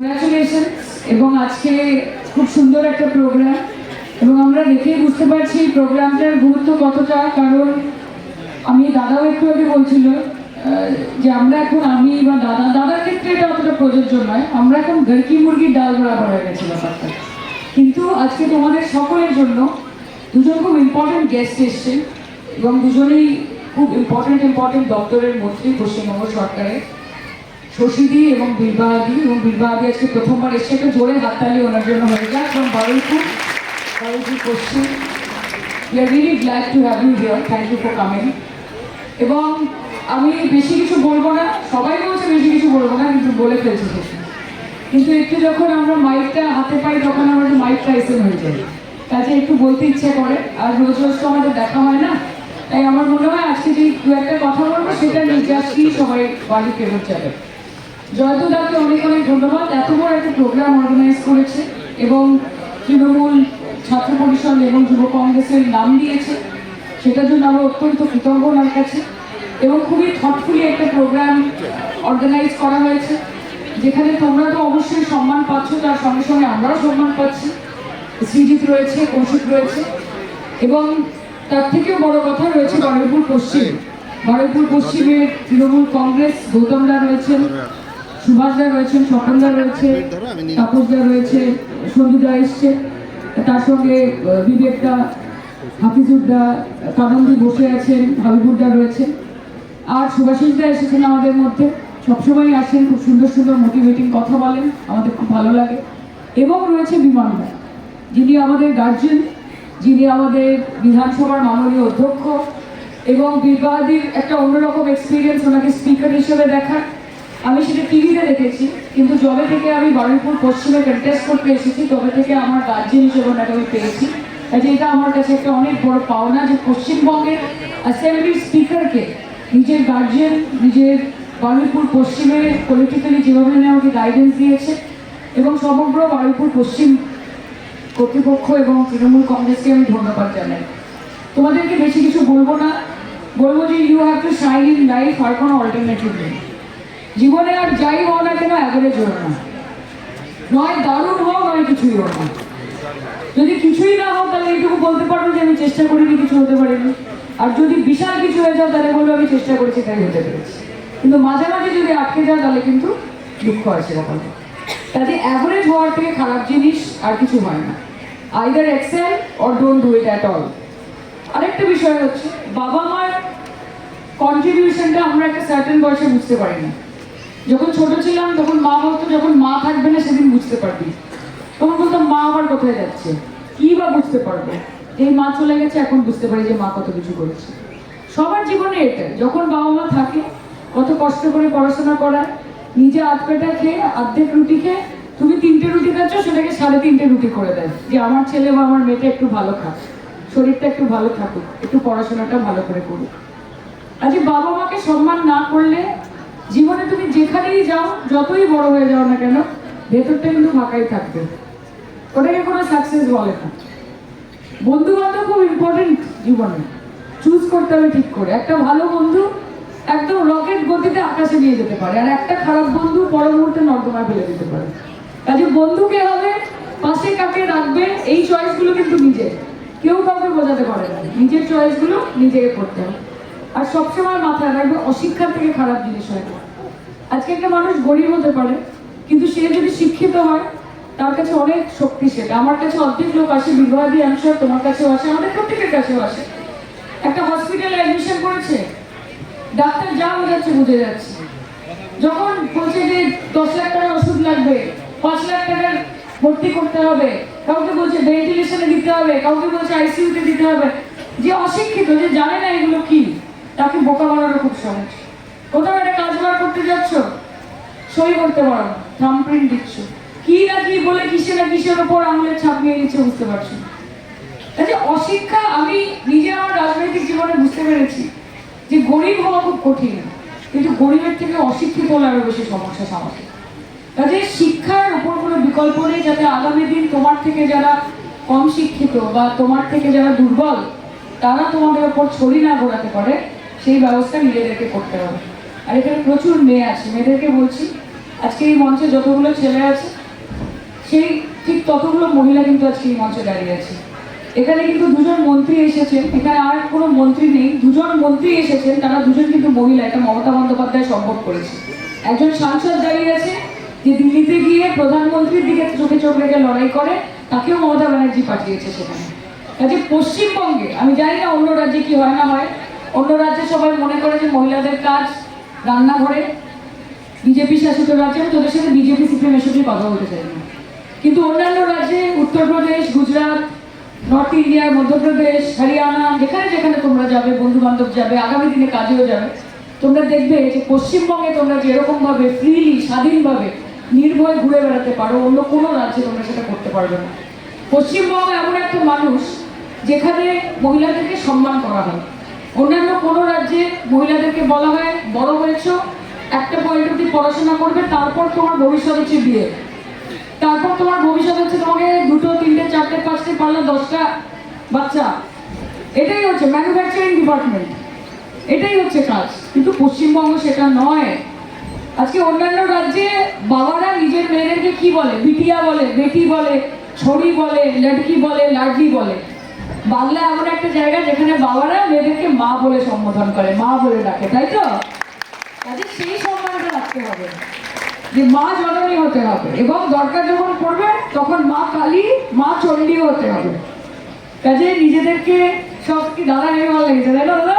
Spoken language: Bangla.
কংগ্রাচুলেশন এবং আজকে খুব সুন্দর একটা প্রোগ্রাম এবং আমরা দেখেই বুঝতে পারছি প্রোগ্রামটার গুরুত্ব কতটা, কারণ আমি, দাদাও একটু আগে বলছিল যে আমরা এখন আমি বা দাদা, দাদার ক্ষেত্রে এটা অতটা প্রযোজ্য নয়, আমরা এখন গরকি মুরগির ডাল বরাবর হয়ে গেছে ব্যাপারটা। কিন্তু আজকে তোমাদের সকলের জন্য দুজন খুব ইম্পর্টেন্ট গেস্ট এসছেন, এবং দুজনেই খুব ইম্পর্টেন্ট ইম্পর্টেন্ট দপ্তরের মন্ত্রী, পশ্চিমবঙ্গ সরকারের। শশীদি এবং বিলবাহাদি এবং বিলবাহাদি আজকে প্রথমবার এসে একটু জোরে হাততালি ওনার জন্য হয়ে যাক এবং Baruipur Baruipur Paschim we are really glad to have you here thank you for coming এবং আমি বেশি কিছু বলব না। সবাই বলছে বেশি কিছু বলব না, কিন্তু বলে ফেলছি কিন্তু একটু যখন আমরা মাইকটা হাতে পাই, তখন আমাদের মাইক এসে হয়ে যায়। কাজে একটু বলতে ইচ্ছে করে। আর রোজ রোজ তো আমাদের দেখা হয় না। তাই আমার মনে হয় আজকে যে দু একটা কথা বলব, সেটা নির্যাসই সবাই বাড়ি ফেরত যাবে জয়দুদাকে অনেক অনেক ধন্যবাদ। এত বড় একটা প্রোগ্রাম অর্গানাইজ করেছে এবং তৃণমূল ছাত্র পরিষদ এবং যুব কংগ্রেসের নাম দিয়েছে। সেটার জন্য আমরা অত্যন্ত কৃতজ্ঞ ওনার কাছে। এবং খুবই থটফুলি একটা প্রোগ্রাম অর্গানাইজ করা হয়েছে, যেখানে তোমরা তো অবশ্যই সম্মান পাচ্ছ, তার সঙ্গে সঙ্গে আমরাও সম্মান পাচ্ছি। শ্রীজিৎ রয়েছে কৌশিক রয়েছে এবং তার থেকেও বড় কথা রয়েছে বারুইপুর পশ্চিম। বারুইপুর পশ্চিমের তৃণমূল কংগ্রেস গৌতমরা রয়েছেন। সুভাষদা রয়েছেন স্বপনদা রয়েছে তাপসদা রয়েছে সঞ্জুদা এসছে। তার সঙ্গে বিবেকদা হাফিজুদ্দা কানন্দি বসে আছেন হাবিবুদ্দা রয়েছেন আর সুভাষিসদা এসেছেন আমাদের মধ্যে। সবসময় আসেন খুব সুন্দর সুন্দর মোটিভেটিং কথা বলেন আমাদের খুব ভালো লাগে। এবং রয়েছে বিমানদা যিনি আমাদের গার্জেন যিনি আমাদের বিধানসভার মাননীয় অধ্যক্ষ এবং বিবাদির একটা অন্যরকম এক্সপিরিয়েন্স ওনাকে স্পিকার হিসেবে দেখার আমি সেটা টিভিতে দেখেছি, কিন্তু যবে থেকে আমি বারুইপুর পশ্চিমে কন্টেস্ট করতে এসেছি, তবে থেকে আমার গার্জেন হিসেবে ওনাকে আমি পেয়েছি। কাজে এটা আমার কাছে একটা অনেক বড় পাওনা যে পশ্চিমবঙ্গের অ্যাসেম্বলির স্পিকারকে নিজের গার্জিয়ান নিজের বারুইপুর পশ্চিমে পলিটিক্যালি যেভাবে আমাকে গাইডেন্স দিয়েছে এবং সমগ্র বারুইপুর পশ্চিম কর্তৃপক্ষ এবং তৃণমূল কংগ্রেসকে আমি ধন্যবাদ জানাই। তোমাদেরকে বেশি কিছু বলব না। বলব যে you have to shine in life আর কোনো অল্টারনেটিভ নেই। জীবনে আর যাই হও না কেন অ্যাভারেজ হও না। নয় দারুণ হও নয় কিছুই হও না। যদি কিছুই না হও, তাহলে এইটুকু বলতে পারব যে আমি চেষ্টা করিনি, কিছু হতে পারিনি। আর যদি বিশাল কিছু হয়ে যাও, তাহলে বলব আমি চেষ্টা করেছি, তাই হতে পেরেছি। কিন্তু মাঝে মাঝে যদি আটকে যাও, তাহলে কিন্তু দুঃখ আছে ব্যাপারে তাতে অ্যাভারেজ হওয়ার থেকে খারাপ জিনিস আর কিছু হয় না। Either excel or don't do it at all আরেকটা বিষয় হচ্ছে বাবা মার কন্ট্রিবিউশনটা আমরা একটা সার্টেন বয়সে বুঝতে পারি না যখন ছোট ছিলাম, তখন মা বলতো, যখন মা থাকবে না, সেদিন বুঝতে পারবি। তখন বলতাম, মা আবার কোথায় যাচ্ছে? কি বা বুঝতে পারব? এই মা চলে গেছে, এখন বুঝতে পারি যে মা কত কিছু করেছে। সবার জীবনে এটা, যখন বাবা মা থাকে, কত কষ্ট করে পড়াশোনা করায়, নিজে আধ পেটা খেয়ে, অর্ধেক রুটি খেয়ে, তুমি তিনটে রুটি খাচ্ছ, সেটাকে সাড়ে তিনটে রুটি করে দেয় যে আমার ছেলে বা আমার মেয়েটা একটু ভালো খাক, শরীরটা একটু ভালো থাকুক, একটু পড়াশোনাটা ভালো করে করুক। আজকে বাবা মাকে সম্মান না করলে জীবনে তুমি যেখানেই যাও, যতই বড় হয়ে যাও না কেন, ভেতরটা কিন্তু ফাঁকাই থাকবে। ওটাকে কোনো সাকসেস বলে না। বন্ধু বান্ধব খুব ইম্পর্টেন্ট জীবনে। চুজ করতে হবে ঠিক করে। একটা ভালো বন্ধু একদম রকেট গতিতে আকাশে নিয়ে যেতে পারে। আর একটা খারাপ বন্ধু পর মুহূর্তে নর্দমায় ফেলে দিতে পারে। কাজে বন্ধুকে হবে, পাশে কাকে রাখবে, এই চয়েসগুলো কিন্তু নিজের। কেউ কাউকে বোঝাতে পারে না। নিজের চয়েসগুলো নিজেকে করতে হবে। আর সবসময় মাথায় রাখবে অশিক্ষার থেকে খারাপ জিনিস হয়। আজকে একটা মানুষ গরিব হতে পারে, কিন্তু সে যদি শিক্ষিত হয়, তার কাছে অনেক শক্তি সেটা। আমার কাছে অর্ধেক লোক আসে বিবাহাদি অ্যান্সার তোমার কাছেও আসে, আমাদের প্রত্যেকের কাছেও আসে। একটা হসপিটালে অ্যাডমিশন করেছে, ডাক্তার যা বোঝাচ্ছে বুঝে যাচ্ছে। যখন বলছে যে দশ লাখ টাকার ওষুধ লাগবে, পাঁচ লাখ টাকার ভর্তি করতে হবে, কাউকে বলছে ভেন্টিলেশনে দিতে হবে, কাউকে বলছে আইসিইউতে দিতে হবে, যে অশিক্ষিত, যে জানে না এগুলো কি তাকে বোকা বানানো খুব সহজ। কোথাও একটা কাজ বার করতে যাচ্ছ? সই করতে পারো থাম প্রিন্ট দিচ্ছ। কি না কি বলে কিসে না কিসের ওপর আঙুলের ছাপ নিয়ে নিচ্ছে বুঝতে পারছ কাজে অশিক্ষা আমি নিজে আমার রাজনৈতিক জীবনে বুঝতে পেরেছি যে গরিব হওয়া খুব কঠিন। কিন্তু গরিবের থেকে অশিক্ষিত হলে আরও বেশি সমস্যা সমাজে কাজে শিক্ষার উপর কোনো বিকল্প নেই যাতে আগামী দিন তোমার থেকে যারা কম শিক্ষিত বা তোমার থেকে যারা দুর্বল, তারা তোমাদের ওপর ছড়ি না ঘোরাতে পারে। সেই ব্যবস্থা নিজেদেরকে করতে হবে। আর এখানে প্রচুর মেয়ে আছে। মেয়েদেরকে বলছি, আজকে এই মঞ্চে যতগুলো ছেলে আছে, সেই ঠিক ততগুলো মহিলা কিন্তু আজকে এই মঞ্চে দাঁড়িয়ে আছে। এখানে কিন্তু দুজন মন্ত্রী এসেছেন। এখানে আর কোনো মন্ত্রী নেই। দুজন মন্ত্রী এসেছেন, তারা দুজন কিন্তু মহিলা। এটা মমতা বন্দ্যোপাধ্যায় সম্ভব করেছে। একজন সাংসদ দাঁড়িয়ে আছে, যে দিল্লিতে গিয়ে প্রধানমন্ত্রীর দিকে চোখে চোখ রেখে লড়াই করে, তাকেও মমতা ব্যানার্জি পাঠিয়েছে সেখানে। কাজে পশ্চিমবঙ্গে, আমি জানি না অন্য রাজ্যে কি হয় না হয় অন্য রাজ্যে সবাই মনে করে যে মহিলাদের কাজ রান্নাঘরে, বিজেপি শাসিত রাজ্যে আমি তোদের সাথে বিজেপি সিপিএম এসব নিয়ে কথা বলতে চাই না। কিন্তু অন্যান্য রাজ্যে, উত্তরপ্রদেশ, গুজরাট নর্থ ইন্ডিয়া মধ্যপ্রদেশ, হরিয়ানা, যেখানে যেখানে তোমরা যাবে বন্ধু বান্ধব যাবে, আগামী দিনে কাজেও যাবে, তোমরা দেখবে যে পশ্চিমবঙ্গে তোমরা যেরকমভাবে ফ্রিলি স্বাধীনভাবে নির্ভয় ঘুরে বেড়াতে পারো, অন্য কোনো রাজ্যে তোমরা সেটা করতে পারবে না। পশ্চিমবঙ্গ এমন একটা মানুষ যেখানে মহিলাদেরকে সম্মান করা হয়। অন্যান্য কোনো রাজ্যে মহিলাদেরকে বলা হয় বড় হয়েছ, একটা পয়েন্ট অব্দি পড়াশোনা করবে, তারপর তোমার ভবিষ্যৎ হচ্ছে বিয়ে। তারপর তোমার ভবিষ্যৎ হচ্ছে তোমাকে দুটো, তিনটে, চারটে, পাঁচটে, পারলে, দশটা বাচ্চা। এটাই হচ্ছে ম্যানুফ্যাকচারিং ডিপার্টমেন্ট এটাই হচ্ছে কাজ। কিন্তু পশ্চিমবঙ্গ সেটা নয়। আজকে অন্যান্য রাজ্যে বাবারা নিজের মেয়েদেরকে কি বলে? বিটিয়া বলে, বেটি বলে, ছড়ি বলে লড়কি বলে, লাডলি বলে। বাংলা এমন একটা জায়গা যেখানে বাবারা মেয়েদেরকে মা বলে সম্বোধন করে, মা বলে ডাকে, তাই তো? কাজে সেই সম্মানটা রাখতে হবে, যে মা জননী হতে হবে এবং দরকার যখন পড়বে তখন মা কালী, মা চণ্ডী হতে হবে। কাজে নিজেদেরকে সব কি দাদা নেই ভালো লেগেছে, তাই না দাদা?